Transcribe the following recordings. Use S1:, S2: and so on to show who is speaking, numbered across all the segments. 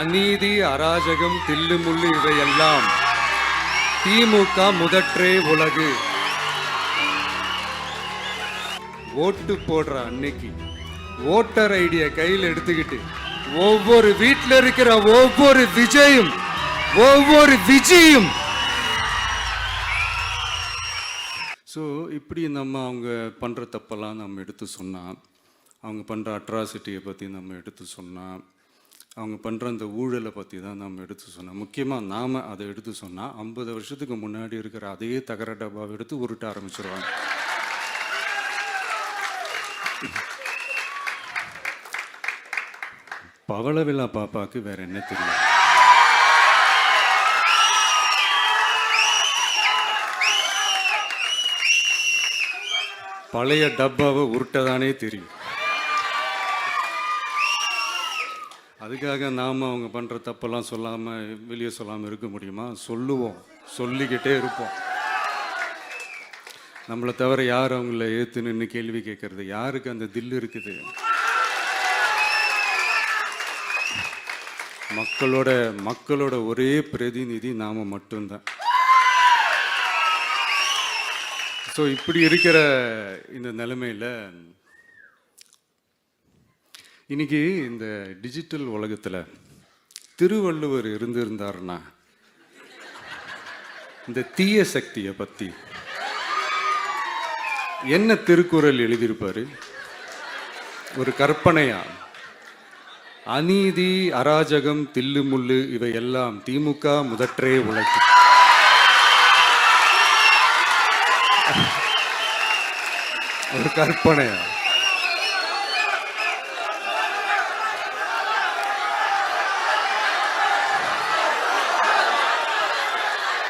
S1: அநீதி அராஜகம் தில்லுமுள்ளு இவையெல்லாம் திமுக முதற்றே உலகு. ஓட்டு போடுற அன்னைக்கு ஓட்டர் ஐடிய கையில் எடுத்துக்கிட்டு ஒவ்வொரு வீட்டில் இருக்கிற ஒவ்வொரு விஜயும் ஒவ்வொரு விஜயும். ஸோ இப்படி நம்ம அவங்க பண்ணுற தப்பெல்லாம் நம்ம எடுத்து சொன்னால் அவங்க பண்ணுற அட்ராசிட்டியை பற்றி நம்ம எடுத்து சொன்னால் அவங்க பண்ணுற அந்த ஊழலை பற்றி தான் நம்ம எடுத்து சொன்னோம். முக்கியமாக நாம் அதை எடுத்து சொன்னால் ஐம்பது வருஷத்துக்கு முன்னாடி இருக்கிற அதே தகர டப்பாவை எடுத்து உருட்ட ஆரம்பிச்சிருவாங்க. பவளவிழா பாப்பாவுக்கு வேற என்ன தெரியும்? பழைய டப்பாவை உருட்டதானே தெரியும். அதுக்காக நாம் அவங்க பண்ணுற தப்பெல்லாம் சொல்லாமல் வெளியே சொல்லாமல் இருக்க முடியுமா? சொல்லுவோம். சொல்லிக்கிட்டே இருப்போம். நம்மளை தவிர யார் அவங்கள ஏற்று நின்று கேள்வி கேட்கறது யாருக்கு அந்த தில்லு இருக்குது? மக்களோட மக்களோட ஒரே பிரதிநிதி நாம் மட்டும்தான். ஸோ இப்படி இருக்கிற இந்த நிலைமையில் இன்னைக்கு இந்த டிஜிட்டல் உலகத்தில் திருவள்ளுவர் இருந்திருந்தாருன்னா இந்த தீய சக்தியை பற்றி என்ன திருக்குறள் எழுதியிருப்பார்? ஒரு கற்பனையா? அநீதி அராஜகம் தில்லுமுள்ளு இவையெல்லாம் திமுக முதற்றே உலகு. ஒரு கற்பனையா?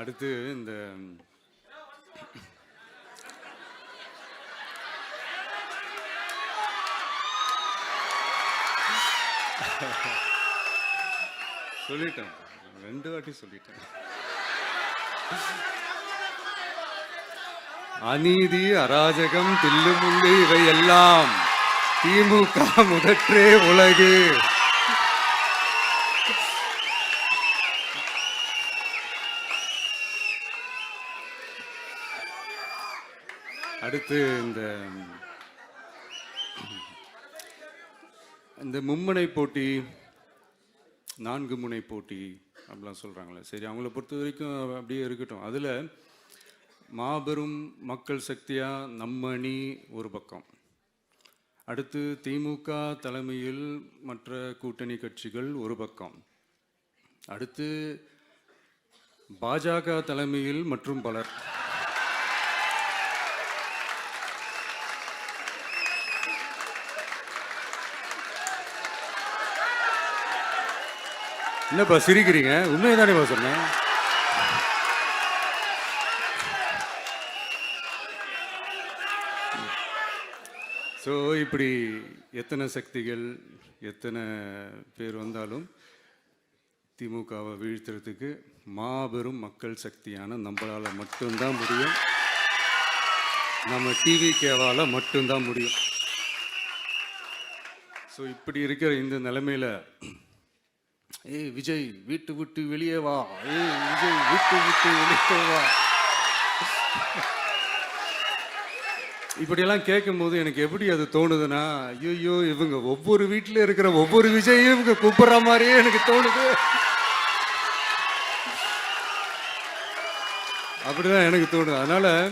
S1: அடுத்து இந்த சொல்லிட்டேன். ரெண்டு வாட்டி சொல்லிட்டேன். அநீதி அராஜகம் தில்லுமுள்ளு இவையெல்லாம் திமுக முதற்றே உலகு. அடுத்து இந்த இந்த மும்முனை போட்டி நான்கு முனை போட்டி அப்படிலாம் சொல்கிறாங்களே சரி அவங்கள பொறுத்த வரைக்கும் அப்படியே இருக்கட்டும். அதில் மாபெரும் மக்கள் சக்தியாக நம்ம அணி ஒரு பக்கம். அடுத்து திமுக தலைமையில் மற்ற கூட்டணி கட்சிகள் ஒரு பக்கம். அடுத்து பாஜக தலைமையில் மற்றும் பலர். என்னப்பா சிரிக்கிறீங்க? உண்மையை தானேப்பா சொன்னேன். ஸோ இப்படி எத்தனை சக்திகள் எத்தனை பேர் வந்தாலும் திமுகவை வீழ்த்துறதுக்கு மாபெரும் மக்கள் சக்தியான நம்மளால் மட்டும்தான் முடியும். நம்ம டிவி கேவால் மட்டும்தான் முடியும். ஸோ இப்படி இருக்கிற இந்த நிலைமையில் ஏய் விஜய் வீட்டு விட்டு வெளியே வா. ஏய் விஜய் வீட்டு விட்டு வெளியே வா. இப்படியெல்லாம் கேட்கும்போது எனக்கு எப்படி அது தோணுதுன்னா ஐயோ இவங்க ஒவ்வொரு வீட்டில் இருக்கிற ஒவ்வொரு விஜயும் இவங்க கூப்பிடுற மாதிரியே எனக்கு தோணுது. அப்படிதான் எனக்கு தோணுது. அதனால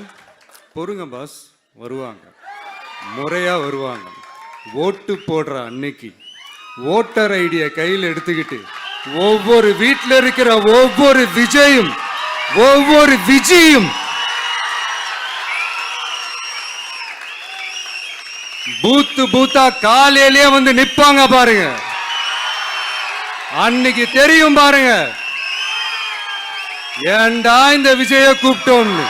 S1: பொறுங்க பாஸ் வருவாங்க. முறையாக வருவாங்க. ஓட்டு போடுற அன்னைக்கு ஓட்டர் ஐடியை கையில் எடுத்துக்கிட்டு ஒவ்வொரு வீட்டில் இருக்கிற ஒவ்வொரு விஜயும் ஒவ்வொரு விஜயும் பூத்து பூத்தா காலையிலேயே வந்து நிப்பாங்க பாருங்க. அன்னைக்கு தெரியும் பாருங்க. ஏன்டா இந்த விஜய கூப்பிட்டோம்னு?